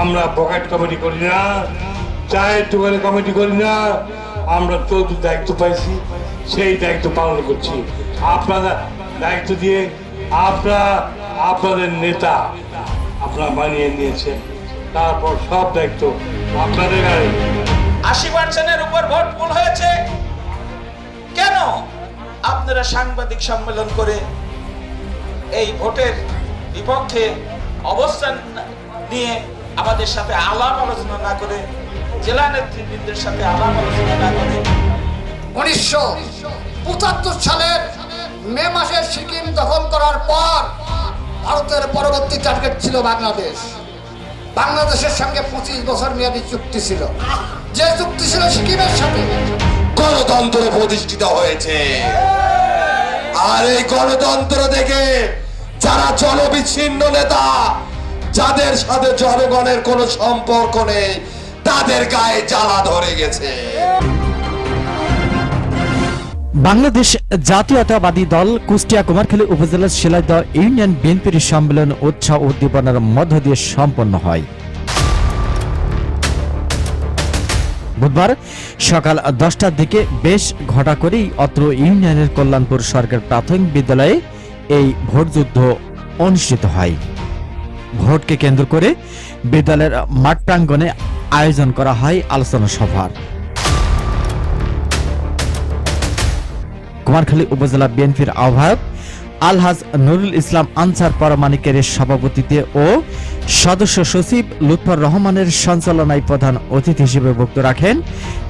আমরা pocket committee করি না, চায়ের দোকানে কমিটি করি না, আমরা চৌধুরী দায়িত্ব পাইছি, সেই দায়িত্ব পালন করছি। আপনারা দায়িত্ব দিয়ে আপনারা আপনাদের নেতা আপনারা মানিয়ে নিয়েছেন, তারপর সব দায়িত্ব আপনাদের গাড়ি আশি পার্সেন্টের উপর ভোট ভুল হয়েছে? কেন? আপনারা সাংবাদিক সম্মেলন করে এই ভোটের বিপক্ষে অবস্থান নিয়ে আমাদের সাথে আলাপ আলোচনা না করে জেলা নেতৃবৃন্দের সাথে আলাপ আলোচনা না করে। উনিশশো পঁচাত্তর সালের মে মাসের সিকিম দখল করার পর ভারতের পরবর্তী টার্গেট ছিল বাংলাদেশ। বাংলাদেশের সঙ্গে পঁচিশ বছর মেয়াদী চুক্তি ছিল। যে চুক্তি ছিল সিকিমের সাথে। গণতন্ত্র প্রতিষ্ঠিত হয়েছে। আর এই গণতন্ত্র দেখে যারা জনবিচ্ছিন্ন নেতা যাদের সাথে জনগণের কোনো সম্পর্ক নেই, তাদের গায়ে জ্বালা ধরে গেছে। বাংলাদেশ জাতীয়তাবাদী দল কুষ্টিয়া কুমারখালী উপজেলার শিলাইদহ ইউনিয়ন বিএনপির সম্মেলন, উৎসাহ উদ্দীপনার মধ্য দিয়ে সম্পন্ন হয়। বুধবার সকাল দশটার দিকে বেশ ঘটা করেই অত্র ইউনিয়নের কল্যাণপুর সরকার প্রাথমিক বিদ্যালয়ে এই ভোটযুদ্ধ অনুষ্ঠিত হয়। ভোটকে কেন্দ্র করে বিদ্যালয়ের মাঠ প্রাঙ্গণে আয়োজন করা হয় আলোচনা সভার। কুমারখালী উপজেলা বিএনপির আহ্বায়ক আলহাজ নুরুল ইসলাম আনসার পরমাণিকের সভাপতিতে ও সদস্য সচিব লুৎফর রহমানের সঞ্চালনায় প্রধান অতিথি হিসেবে বক্তব্য রাখেন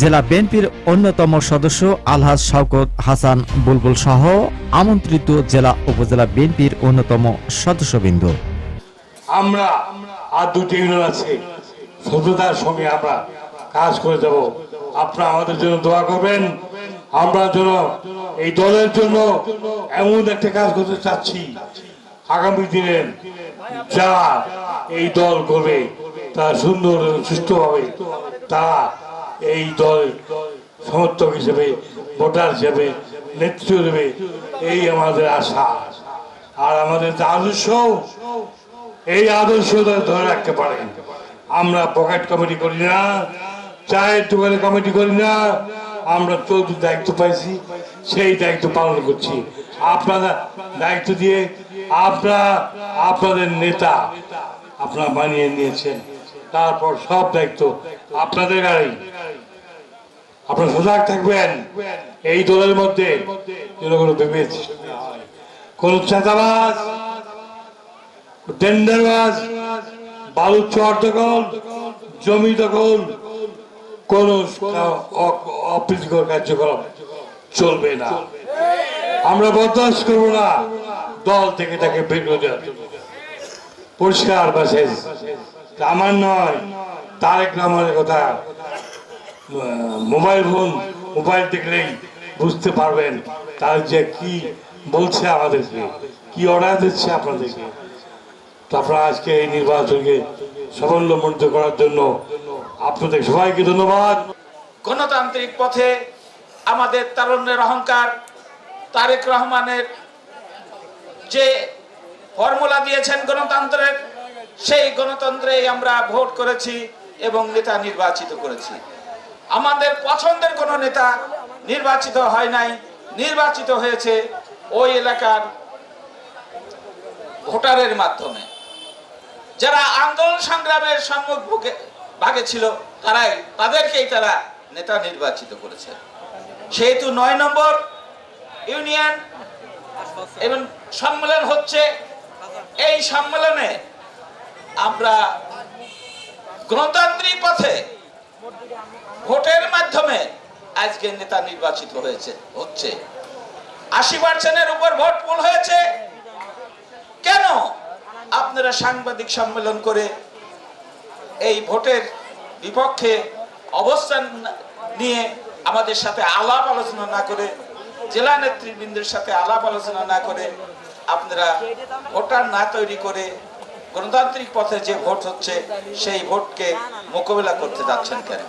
জেলা বিএনপির অন্যতম সদস্য আলহাজ শওকত হাসান বুলবুল সহ আমন্ত্রিত জেলা উপজেলা বিএনপির অন্যতম সদস্যবৃন্দ। আমরা আর দুটি ইউনিয়ন আছে। সততার সঙ্গে আমরা কাজ করে যাব। আপনারা আমাদের জন্য দোয়া করবেন। আমরা যেন এই দলের জন্য এমন একটা কাজ করতে চাচ্ছি। আগামী দিনে যারা এই দল করবে তারা সুন্দর সুস্থভাবে তারা এই দল সমর্থক হিসেবে, ভোটার হিসেবে, নেতৃত্ব দেবে এই আমাদের আশা। আর আমাদের আদর্শ এই আদর্শ ধরে রাখতে পারেন আমরা পকেট কমিটি করি না, চায়ের দোকানে কমিটি করি না, আমরা চৌধুরী দায়িত্ব পাইছি, সেই দায়িত্ব পালন করছি। আপনারা দায়িত্ব দিয়ে আপনারা আপনাদের নেতা আপনারা বানিয়ে নিয়েছেন। তারপর সব দায়িত্ব আপনাদের গাড়ি। আপনারা সজাগ থাকবেন। এই দলের মধ্যে কোনো চাঁদাবাজ টেন্ডারবাজ বালু চর দখল জমি দখল কোন অপ্রীতিকর কার্যক্রম চলবে না। আমরা বরদাস্ত করব না। দল থেকে তাকে বের করে। পরিষ্কার মেসেজ আমার নয়, তারেক রহমানের কথা মোবাইল ফোন, মোবাইল দেখলেই বুঝতে পারবেন তার যে কি বলছে আমাদেরকে, কি অর্ডার দিচ্ছে আপনাদেরকে। আপনারা আজকে এই নির্বাচনকে সাফল্যমণ্ডিত করার জন্য আপনাদের সবাইকে ধন্যবাদ। গণতান্ত্রিক পথে আমাদের তারুণ্যের অহংকার, তারেক রহমানের যে ফর্মুলা দিয়েছেন গণতন্ত্রের, সেই গণতন্ত্রেই আমরা ভোট করেছি এবং নেতা নির্বাচিত করেছি। আমাদের পছন্দের কোনো নেতা নির্বাচিত হয় নাই, নির্বাচিত হয়েছে ওই এলাকার ভোটারের মাধ্যমে। যারা আন্দোলন সংগ্রামের সম্মুখ ভাগে ছিল, তারাই তাদেরকেই তারা নেতা নির্বাচিত করেছে। সেহেতু নয় নম্বর ইউনিয়ন এবং সম্মেলন হচ্ছে, এই সম্মেলনে আমরা গণতান্ত্রিক পথে ভোটের মাধ্যমে আজকে নেতা নির্বাচিত হয়েছে, হচ্ছে। আশি পার্সেন্টের উপর ভোট পুল হয়েছে। কেন? আপনারা সাংবাদিক সম্মেলন করে এই ভোটের বিপক্ষে অবস্থান নিয়ে আমাদের সাথে আলাপ আলোচনা না করে, জেলা নেতৃবৃন্দের সাথে আলাপ আলোচনা না করে আপনারা ভোটার না তৈরি করে গণতান্ত্রিক পথে যে ভোট হচ্ছে, সেই ভোটকে মোকাবেলা করতে যাচ্ছেন কেন?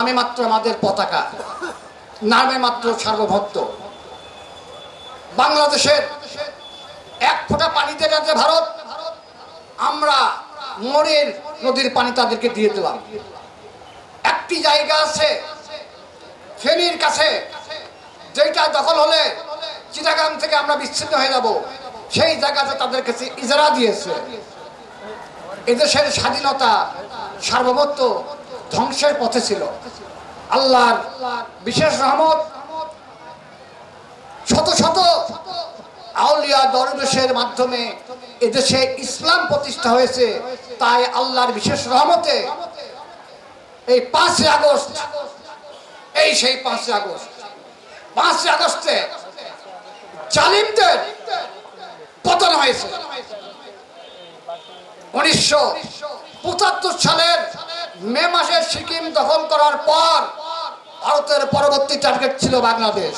আমি মাত্র আমাদের পতাকা, নামে মাত্র সার্বভৌত্ব বাংলাদেশের এক ফোঁটা পানিতে যাচ্ছে ভারত আমরা মনের নদীর পানি তাদেরকে দিয়ে দিলাম। একটি জায়গা আছে, ফেনীর কাছে যেটা দখল হলে চিটাগাং থেকে আমরা বিচ্ছিন্ন হয়ে যাব। সেই জায়গাটা তাদের কাছে ইজারা দিয়েছে। এদেশের স্বাধীনতা সার্বভৌমত্ব ধ্বংসের পথে ছিল। আল্লাহর বিশেষ রহমত, শত শত আউলিয়া দরবেশের মাধ্যমে এদেশে ইসলাম প্রতিষ্ঠা হয়েছে, তাই আল্লাহর বিশেষ রহমতে এই পাঁচই আগস্ট, এই সেই পাঁচই আগস্ট, পাঁচই আগস্টে জালিমদের পতন হয়েছে। উনিশশো পঁচাত্তর সালের মে মাসে সিকিম দখল করার পর ভারতের পরবর্তী টার্গেট ছিল বাংলাদেশ।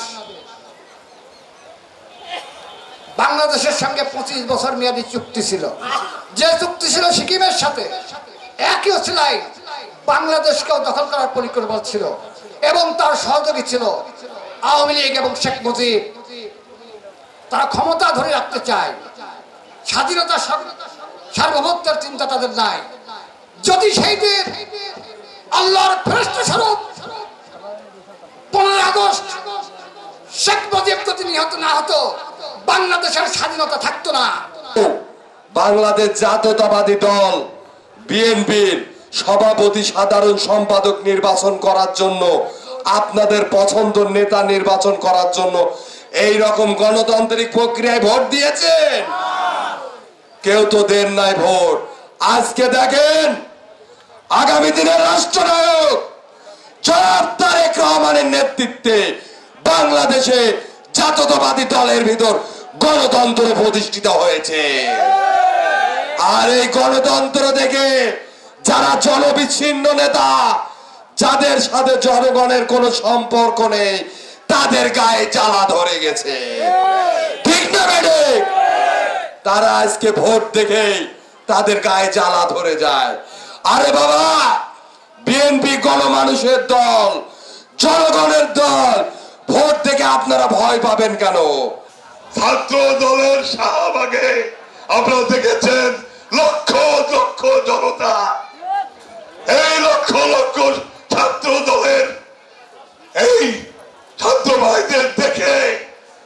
বাংলাদেশের সঙ্গে পঁচিশ বছর মেয়াদী চুক্তি ছিল। যে চুক্তি ছিল সিকিমের সাথে, একই ছিল বাংলাদেশকেও দখল করার পরিকল্পনা ছিল এবং তার সহযোগী ছিল আওয়ামী লীগ এবং শেখ মুজিব। তারা ক্ষমতা ধরে রাখতে চায়। স্বাধীনতা সার- সার্বভৌমত্বের চিন্তা তাদের নাই। যদি সেই দিন আল্লাহর ফেরস্ত স্বরূপ পনেরো আগস্ট শেখ মুজিব যদি নিহত না হতো বাংলাদেশের স্বাধীনতা থাকতো না। বাংলাদেশ জাতীয়তাবাদী দল, বিএনপির সভাপতি সাধারণ সম্পাদক নির্বাচন করার জন্য, আপনাদের পছন্দ নেতা নির্বাচন করার জন্য এই রকম গণতান্ত্রিক প্রক্রিয়ায় ভোট দিয়েছেন। কেউ তো দেন নাই ভোট। আজকে দেখেন, আগামী দিনের রাষ্ট্রনায়ক জনাব তারেক রহমানের নেতৃত্বে বাংলাদেশে জাতীয়তাবাদী দলের ভিতর গণতন্ত্র প্রতিষ্ঠিত হয়েছে। আর এই গণতন্ত্র দেখে যারা জনবিচ্ছিন্ন নেতা, যাদের সাথে জনগণের কোনো সম্পর্ক নেই, তাদের গায়ে জ্বালা ধরে গেছে। ঠিক না ম্যাডাম তারা আজকে ভোট দেখে তাদের গায়ে জ্বালা ধরে যায়। আরে বাবা, বিএনপি গণমানুষের দল, জনগণের দল, ভোট দেখে আপনারা ভয় পাবেন কেন? ছাত্র দলের শাহবাগে আপনারা দেখেছেন লক্ষ লক্ষ জনতা। এই লক্ষ লক্ষ ছাত্র দলের এই ছাত্র ভাইদের দেখে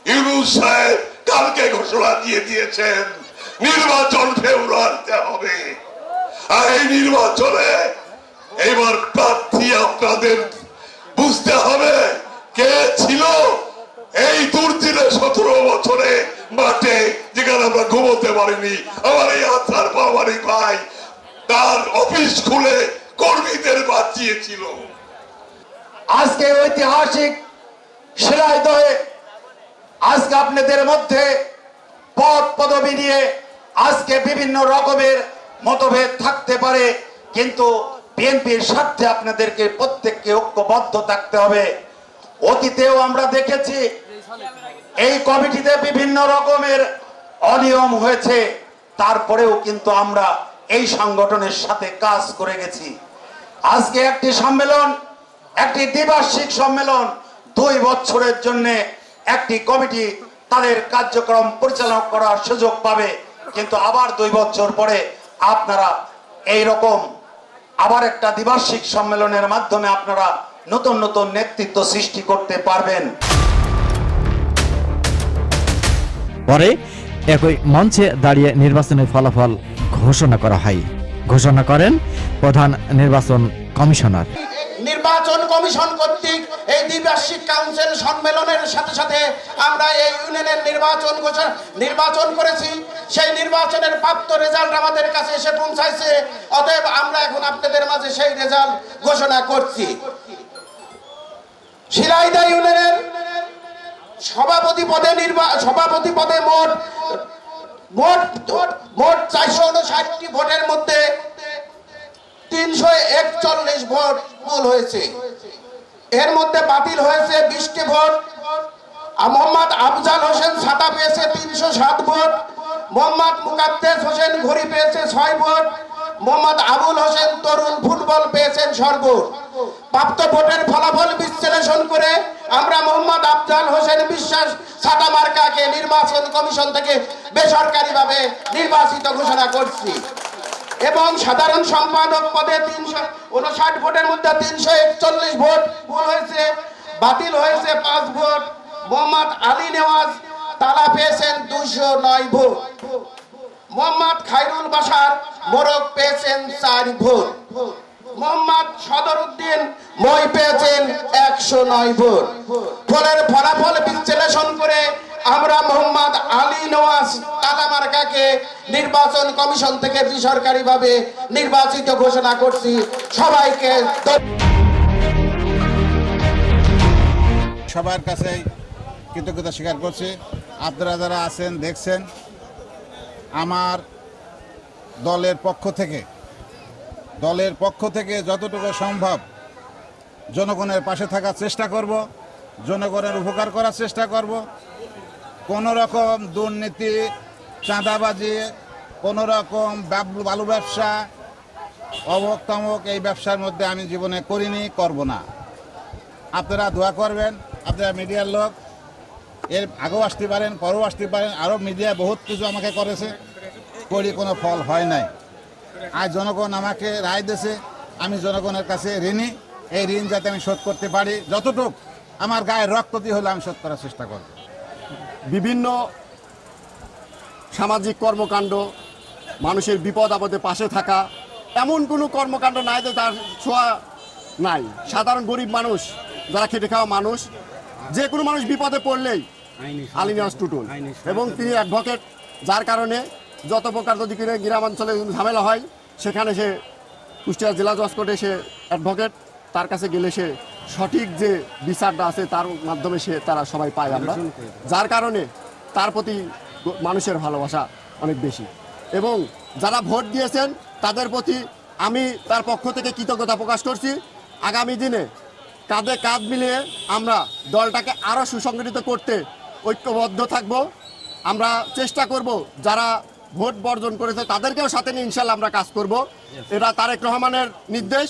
ইউনুস সাহেব কালকে ঘোষণা দিয়ে দিয়েছেন, নির্বাচন ফেব্রুয়ারিতে হবে। আর এই নির্বাচনে এবার প্রার্থী আপনাদের বুঝতে হবে কে ছিল এই দুর্দিনে সতেরো বছরে মাঠে যেখানে আমরা ঘুমোতে পারিনি, আমার এই আত্মার পাওয়ারি ভাই তার অফিস খুলে কর্মীদের বাঁচিয়েছিল আজকে ঐতিহাসিক শিলাইদহে আজকে আপনাদের মধ্যে পদ পদবি নিয়ে আজকে বিভিন্ন রকমের মতভেদ থাকতে পারে, কিন্তু বিএনপির স্বার্থে আপনাদেরকে প্রত্যেককে ঐক্যবদ্ধ থাকতে হবে। অতীতেও আমরা দেখেছি এই কমিটিতে বিভিন্ন রকমের অনিয়ম হয়েছে, তারপরেও কিন্তু আমরা এই সংগঠনের সাথে কাজ করে গেছি। আজকে একটি সম্মেলন, একটি দ্বিবার্ষিক সম্মেলন, দুই বছরের জন্য একটি কমিটি তাদের কার্যক্রম পরিচালনা করার সুযোগ পাবে। কিন্তু আবার দুই বছর পরে আপনারা এই রকম আবার একটা দ্বিবার্ষিক সম্মেলনের মাধ্যমে আপনারা নতুন নতুন নেতৃত্ব সৃষ্টি করতে পারবেন। পরে একই মঞ্চে দাঁড়িয়ে নির্বাচনের ফলাফল ঘোষণা করা হয়। ঘোষণা করেন প্রধান নির্বাচন কমিশনার। নির্বাচন কমিশন কর্তৃক এই দ্বিবার্ষিক কাউন্সিল সম্মেলনের সাথে সাথে আমরা এই ইউনিয়নের নির্বাচন নির্বাচন করেছি। সেই নির্বাচনের প্রাপ্ত রেজাল্ট আমাদের কাছে এসে পৌঁছাইছে। অতএব আমরা এখন আপনাদের মাঝে সেই রেজাল্ট ঘোষণা করছি। শিলাইদা ইউনিয়নের সভাপতি পদে নির্বা সভাপতি পদে মোট মোট মোট চারশো উনষাটটি ভোটের মধ্যে তিনশো একচল্লিশ ভোট ভুল হয়েছে। এর মধ্যে বাতিল হয়েছে বিশটি ভোট। মোহাম্মদ আফজাল হোসেন সাতা পেয়েছে তিনশো সাত ভোট। মোহাম্মদ মুকাদ্দেস হোসেন ঘড়ি পেয়েছে ছয় ভোট। মোহাম্মদ আবুল হোসেন তরুণ ফুটবল পেয়েছেন সর্বোচ্চ প্রাপ্ত ভোটের ফলাফল বিশ্লেষণ করে আমরা মোহাম্মদ আফজাল হোসেন বিশ্বাস সাদা মার্কাকে নির্বাচন কমিশন থেকে বেসরকারিভাবে নির্বাচিত ঘোষণা করছি। এবং সাধারণ সম্পাদক পদে তিনশো উনষাট ভোটের মধ্যে তিনশো একচল্লিশ ভোট ভুল হয়েছে, বাতিল হয়েছে পাঁচ ভোট। মোহাম্মদ আলী নেওয়াজ তারা পেয়েছেন দুইশো নয় ভোট। মোহাম্মদ খাইরুল বাসার মোরক পেয়েছেন চার ভোট। মোহাম্মদ একশো নয় ভোট। ফলের ফলাফল বিশ্লেষণ করে আমরা মোহাম্মদ আলী নওয়াজ তালামার্কাকে নির্বাচন কমিশন থেকে বেসরকারিভাবে নির্বাচিত ঘোষণা করছি। সবাইকে সবার কাছেই কৃতজ্ঞতা স্বীকার করছি। আপনারা যারা আছেন, দেখছেন, আমার দলের পক্ষ থেকে, দলের পক্ষ থেকে যতটুকু সম্ভব জনগণের পাশে থাকার চেষ্টা করব, জনগণের উপকার করার চেষ্টা করব। কোনো রকম দুর্নীতি, চাঁদাবাজি, কোনো রকম বালু ব্যবসা, অবক তমক এই ব্যবসার মধ্যে আমি জীবনে করিনি, করব না। আপনারা দোয়া করবেন, আপনারা মিডিয়ার লোক, এর আগেও আসতে পারেন, পরেও আসতে পারেন, আরও মিডিয়া বহুত কিছু আমাকে করেছে, করি কোনো ফল হয় নাই। আর জনগণ আমাকে রায় দিয়েছে, আমি জনগণের কাছে ঋণী। এই ঋণ যাতে আমি শোধ করতে পারি যতটুক আমার গায়ে রক্ত দিয়ে হলে আমি শোধ করার চেষ্টা করব। বিভিন্ন সামাজিক কর্মকাণ্ড মানুষের বিপদ আপদে পাশে থাকা এমন কোনো কর্মকাণ্ড নাই যে তার ছোঁয়া নাই। সাধারণ গরিব মানুষ যারা খেটে খাওয়া মানুষ যে কোনো মানুষ বিপদে পড়লেই আলিনিয়াস টুটুল এবং তিনি অ্যাডভোকেট যার কারণে যত প্রকার যদি গ্রামাঞ্চলে ঝামেলা হয় সেখানে সে কুষ্টিয়া জেলা জজ কোর্টে সে অ্যাডভোকেট তার কাছে গেলে সে সঠিক যে বিচারটা আছে তার মাধ্যমে সে তারা সবাই পায় আমরা। যার কারণে তার প্রতি মানুষের ভালোবাসা অনেক বেশি। এবং যারা ভোট দিয়েছেন তাদের প্রতি আমি তার পক্ষ থেকে কৃতজ্ঞতা প্রকাশ করছি। আগামী দিনে কাঁধে কাঁধ মিলিয়ে আমরা দলটাকে আরও সুসংগঠিত করতে ঐক্যবদ্ধ থাকব। আমরা চেষ্টা করব যারা ভোট বর্জন করেছে তাদেরকেও সাথে নিয়ে ইনশাল্লাহ আমরা কাজ করব। এটা তারেক রহমানের নির্দেশ।